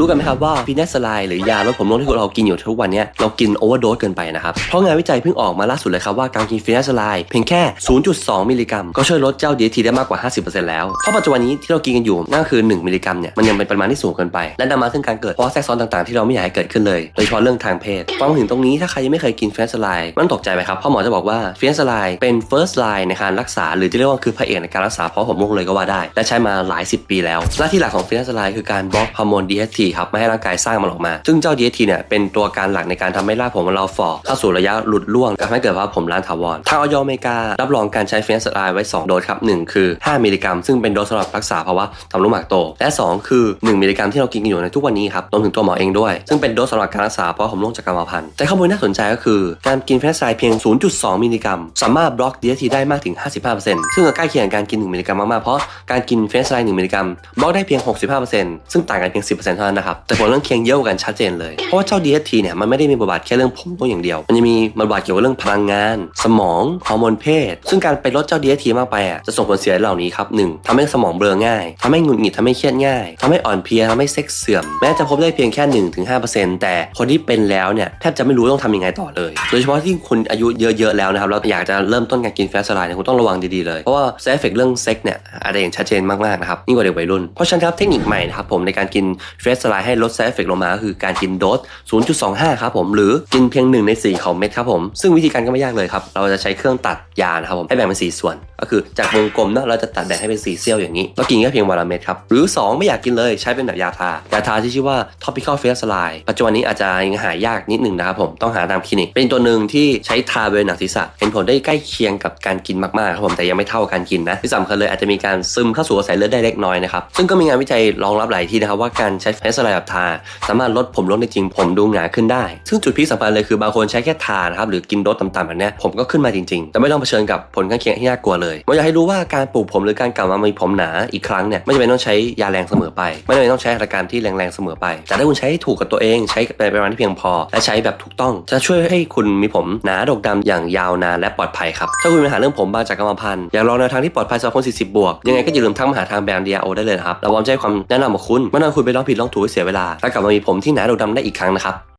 รู้กันไหมครับว่าฟีนัสไลหรือยาลดผมร่วงที่เรากินอยู่ทุกวันเนี้ยเรากินโอเวอร์โดสเกินไปนะครับ เพราะงานวิจัยเพิ่งออกมาล่าสุดเลยครับว่าการกินฟีนัสไลเพียงแค่ 0.2 มิลลิกรัม ก็ช่วยลดเจ้า DHT ได้มากกว่า 50%แล้ว เพราะปัจจุบันนี้ที่เรากินกันอยู่นั่นคือ 1 มิลลิกรัมเนี่ยมันยังเป็นปริมาณที่สูงเกินไป และนำมาซึ่งการเกิดภาวะแทรกซ้อนต่างๆที่เราไม่อยากให้เกิดขึ้นเลยโดยเฉพาะเรื่องทางเพศฟังถึงตรงนี้ถ้าใครยังไม่เคยกินฟีนัสไลมันตกใจไหมครับเพ่อหมอจะบอกว่าฟีนัสไลเป็น first line ในการรักษา หรือจะเรียกว่าคือพระเอกในการรักษาเพราะผมร่วงเลยก็ว่าได้ และใช้มาหลาย 10 ปีแล้วหน้าที่หลักของฟีนัสไลคือการบล็อกฮอร์โมน DHT ครับไม่ให้ร่างกายสร้างมันออกมา ซึ่งเจ้า DHT เนี่ยเป็นตัวการหลักในการทำให้รากผมของเราฝ่อเข้าสู่ระยะหลุดร่วงทำให้เกิดภาวะผมล้านถาวรทางออยอเมริกา รับรองการใช้เฟนสไลน์ไว้ 2 โดสครับ 1 คือ 5 มิลลิกรัม ซึ่งเป็นโดสสำหรับรักษาภาวะต่อมลูกหมากโต และ 2 คือ 1 มิลลิกรัมที่เรากินกันอยู่ในทุกวันนี้ครับรวมถึงตัวหมอเองด้วย ซึ่งเป็นโดสสำหรับการรักษาภาวะผมร่วงจากกรรมพันธุ์แต่ข้อมูลน่าสนใจก็คือ การกินเฟนสไลน์เพียง 0.2 มิลลิกรัม สามารถบล็อก DHT ได้มากถึง 55%ซึ่งก็ใกล้เคียงกับการกิน 1 มิลลิกรัมมากๆเพราะการกินฟีนัสไลน์1มิลลิกรัมบล็อกได้เพียง 65%ซึ่งต่างกันเพียง 10%เท่านั้นนะครับ แต่ผลเรื่องเคียงเยอะกว่ากันชัดเจนเลย เพราะว่าเจ้า DHT เนี่ยมันไม่ได้มีบทบาทแค่เรื่องผมร่วอย่างเดียว มันยังมีบทบาทเกี่ยวกับเรื่องพลังงาน สมองฮอร์โมนเพศ ซึ่งการไปลดเจ้า DHT มากไปอะจะส่งผลเสียเหล่านี้ครับหนึ่งทำให้สมองเบลอง่ายทำให้หงุดหงิดทำให้เครียดง่ายทำให้อ่อนเพลียทำให้เซ็กซ์เสื่อม แม้จะพบได้เพียงแค่ 1-5%แต่คนที่เป็นแล้วเนี่ยแทบจะไม่รู้ต้องทำยังไงต่อเลย โดยเฉพาะที่คุณอายุเยอะๆแล้วนะครับเราอยากจะเริ่มต้นการกินแฟสไลน์เนี่ยคุณต้องระวังดีๆเลย เพราะว่า side effect เรื่องเซ็กเนี่ยอาจจะเห็นชัดเจนมากๆนะครับยิ่งกว่าเด็กวัยรุ่นเพราะฉะนั้นครับเทคนิคใหม่นะครับผมในการกินแฟสไลน์ให้ลด side effect ลงมาก็คือการกินโดส 0.25 ครับผม หรือกินเพียง 1 ใน 4 ของเม็ดครับผม ซึ่งวิธีการก็ไม่ยากเลยครับ เราจะใช้เครื่องตัดยานะครับผม ให้แบ่งเป็น 4 ส่วน ก็คือจากวงกลมเนาะเราจะตัดแบ่งให้เป็น4เซี่ยวอย่างนี้เรากินแค่เพียงวันละเม็ดครับ หรือ 2 ไม่อยากกินเลยใช้เป็นแบบยาทา ยาทาที่ชื่อว่า topical f a s e l i n e ปัจจุบันนี้อาจจะยังหายากนิดหนึ่งนะครับผม ต้องหาตามคลินิก เป็นตัวหนึ่งที่ใช้ทาบริเวณหนังศีรษะ เห็นผลได้ใกล้เคียงกับการกินมากๆครับผม แต่ยังไม่เท่าการกินนะ ที่สำคัญเลยอาจจะมีการซึมเข้าสู่กระแสเลือดได้เล็กน้อยนะครับ ซึ่งก็มีงานวิจัยรองรับหลายที่นะครับว่าการใช้แฟสไลน์แบบทา สามารถลดผมร่วงได้จริงผมดูหนาขึ้นได้ ซึ่งจุดพีคสำคัญเลยคือบางคนใช้แค่ทานะครับหรือกินโดสต่ำๆแบบนี้ผมก็ขึ้นมาจริงๆ แต่ไม่ต้องเผชิญกับผลข้างเคียงที่น่ากลัวเลยผมอยากให้รู้ว่าการปลูกผมหรือการกลับมามีผมหนาอีกครั้งเนี่ยไม่จำเป็นต้องใช้ยาแรงเสมอไป ไม่จำเป็นต้องใช้อาการที่แรงๆเสมอไป แต่ถ้าคุณใช้ถูกกับตัวเองใช้ในปริมาณที่เพียงพอ และใช้แบบถูกต้อง จะช่วยให้คุณมีผมหนาดกดำอย่างยาวนานและปลอดภัยครับถ้าคุณมีปัญหาเรื่องผมบางจากกรรมพันธุ์อยากลองแนวทางที่ปลอดภัยสำหรับคน40บวกยังไงก็อย่าลืมทักมาหาทางแบรนด์ DRO ได้เลยครับเราพร้อมให้ความแนะนำกับคุณไม่นานคุณไปลองผิดลองถูกให้เสียเวลา แล้วกลับมามีผมที่หนาดกดำได้อีกครั้งนะครับ